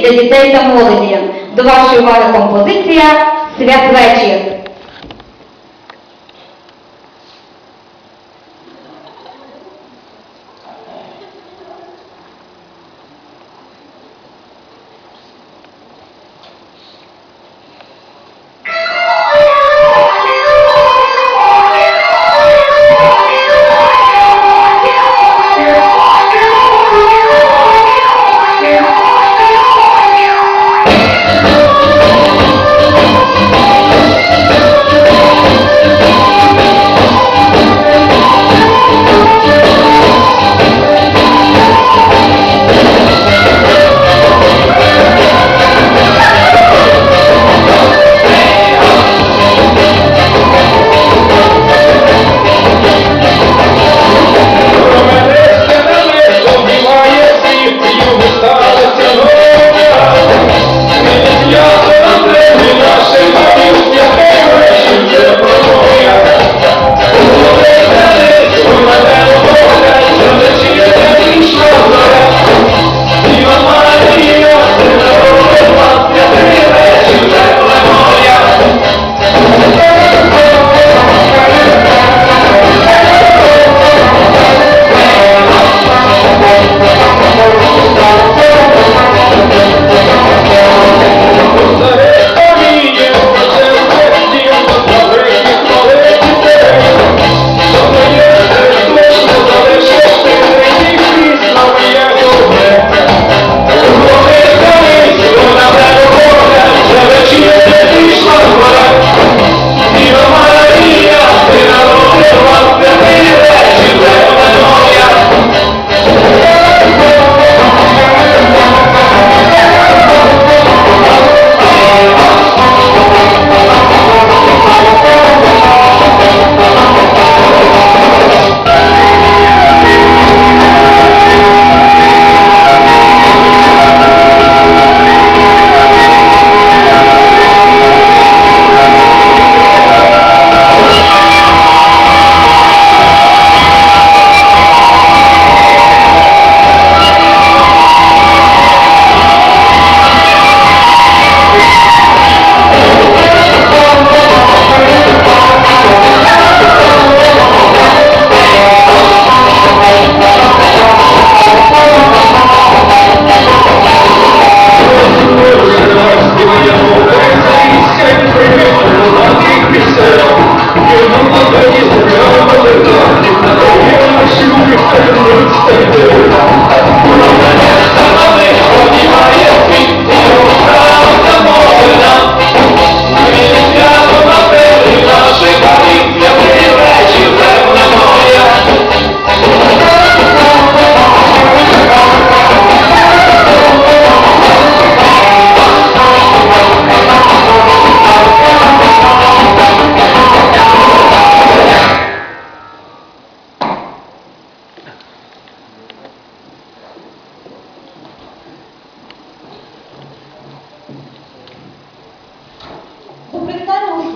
для дітей та молоді. До вашої уваги композиція Святвечір.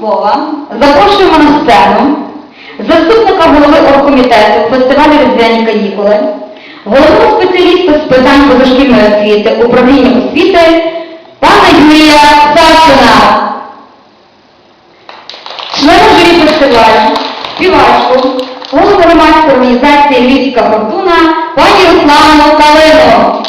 Слова запрошуємо на сцену заступника голови оргкомітету фестивалю Різдвяні канікули, головного спеціаліста з питань позашкільної освіти, управління освіти пана Юрія Савчина, члена журі фестивалю, співачку, голову громадської організації Львівська фортуна пані Руслану Калину.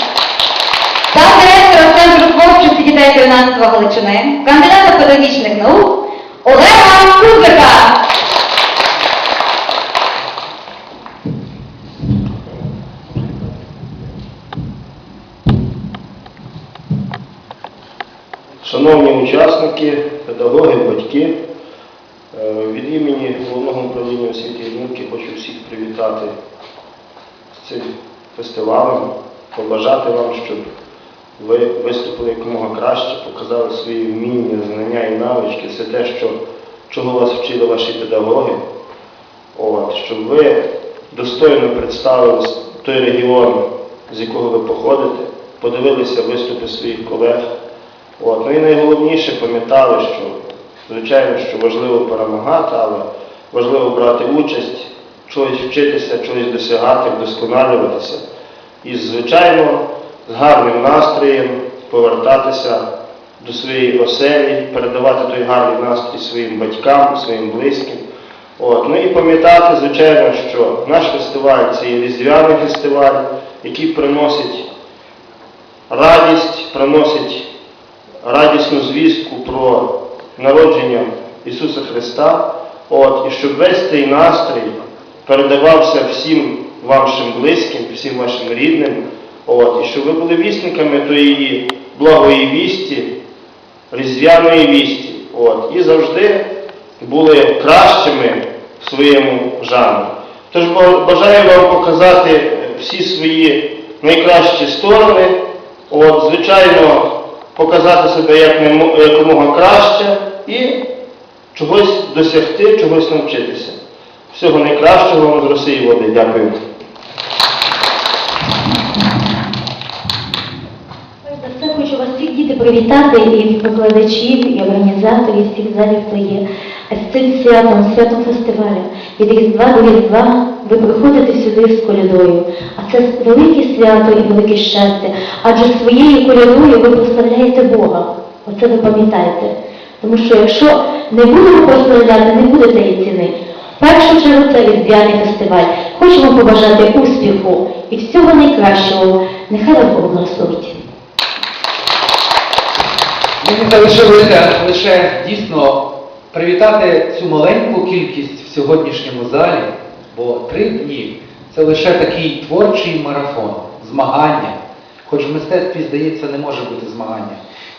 Та директора Центру творчості дітей та юнацтва Галичини, кандидата педагогічних наук Олега Кузика. Шановні учасники, педагоги, батьки, е, від імені Головного управління освіти і науки хочу всіх привітати з цим фестивалем, побажати вам, щоб ви виступили якомога краще, показали свої вміння, знання і навички, все те, що, чого вас вчили ваші педагоги, От, щоб ви достойно представили той регіон, з якого ви походите, подивилися виступи своїх колег. От. Ну і найголовніше пам'ятали, що, звичайно, що важливо перемагати, але важливо брати участь, чогось вчитися, чогось досягати, вдосконалюватися. І, звичайно, з гарним настроєм повертатися до своєї оселі, передавати той гарний настрій своїм батькам, своїм близьким. От. Ну і пам'ятати, звичайно, що наш фестиваль це є різдвяний фестиваль, який приносить радість, приносить радісну звістку про народження Ісуса Христа, от, і щоб весь цей настрій передавався всім вашим близьким, всім вашим рідним, от, і щоб ви були вісниками тої благої вісті, різдвяної вісті, от, і завжди були кращими в своєму жанрі. Тож бажаю вам показати всі свої найкращі сторони, от, звичайно, показати себе як якомога краще і чогось досягти, чогось навчитися. Всього найкращого вам з Росії води. Дякую. Всіх привітати і викладачів, і організаторів, всіх залів, хто є. А з цим святом, святом фестивалю. Від Різдва до Різдва ви приходите сюди з колядою. А це велике свято і велике щастя. Адже своєю колядою ви прославляєте Бога. Оце ви пам'ятаєте. Тому що якщо не будемо прославляти, не буде тієї ціни. Першу чергу це різдвяний фестиваль. Хочемо побажати успіху і всього найкращого. Нехай вас Бог благословить. Мені залишилося лише дійсно привітати цю маленьку кількість в сьогоднішньому залі, бо три дні це лише такий творчий марафон, змагання. Хоч в мистецтві, здається, не може бути змагання.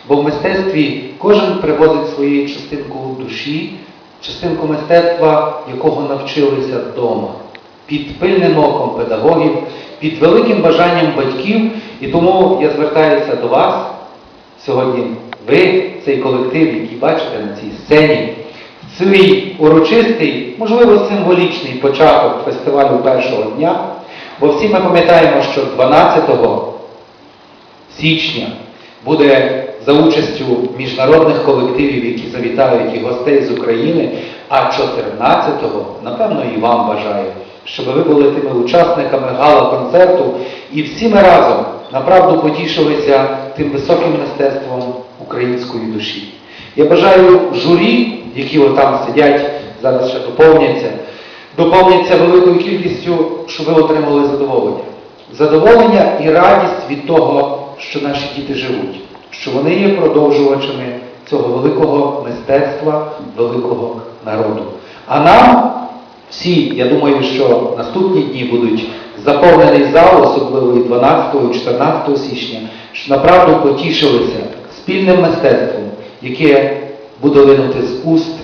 Бо в мистецтві кожен привозить свою частинку душі, частинку мистецтва, якого навчилися вдома, під пильним оком педагогів, під великим бажанням батьків. І тому я звертаюся до вас. Сьогодні ви, цей колектив, який бачите на цій сцені, цей урочистий, можливо, символічний початок фестивалю першого дня, бо всі ми пам'ятаємо, що 12 січня буде за участю міжнародних колективів, які завітають і гостей з України, а 14-го, напевно, і вам бажаю, щоб ви були тими учасниками гала-концерту. І всі ми разом направду потішилися тим високим мистецтвом української душі. Я бажаю журі, які отам сидять, зараз ще доповняться, доповняться великою кількістю, щоб ви отримали задоволення. Задоволення і радість від того, що наші діти живуть, що вони є продовжувачами цього великого мистецтва, великого народу. А нам всі, я думаю, що наступні дні будуть заповнений зал, особливо і 12, 14 січня, що направду потішилися спільним мистецтвом, яке буде линути з уст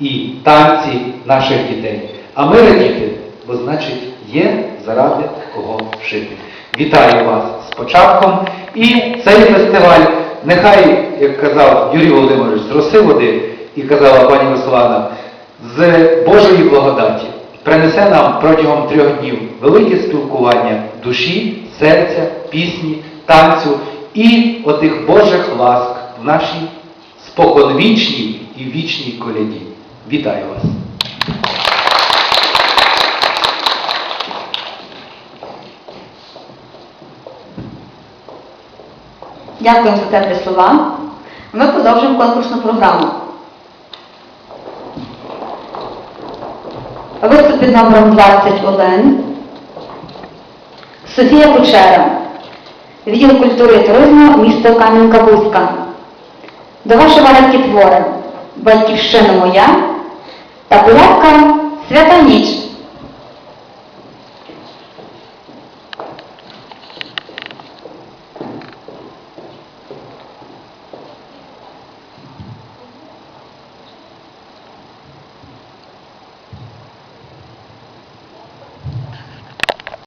і танці наших дітей. А ми радіти, бо значить є заради кого жити. Вітаю вас з початком. І цей фестиваль, нехай, як казав Юрій Володимирович, з роси води, і казала пані Руслана, з Божої благодаті принесе нам протягом трьох днів велике спілкування душі, серця, пісні, танцю і отих Божих ласк в нашій споконвічній і вічній коляді. Вітаю вас! Дякуємо за теплі слова. Ми продовжуємо конкурсну програму. Виступ під номером 21. Софія Кучера. Відділ культури і туризму місто Кам'янка-Бузька. До вашої уваги твори Батьківщина моя та порядка Свята ніч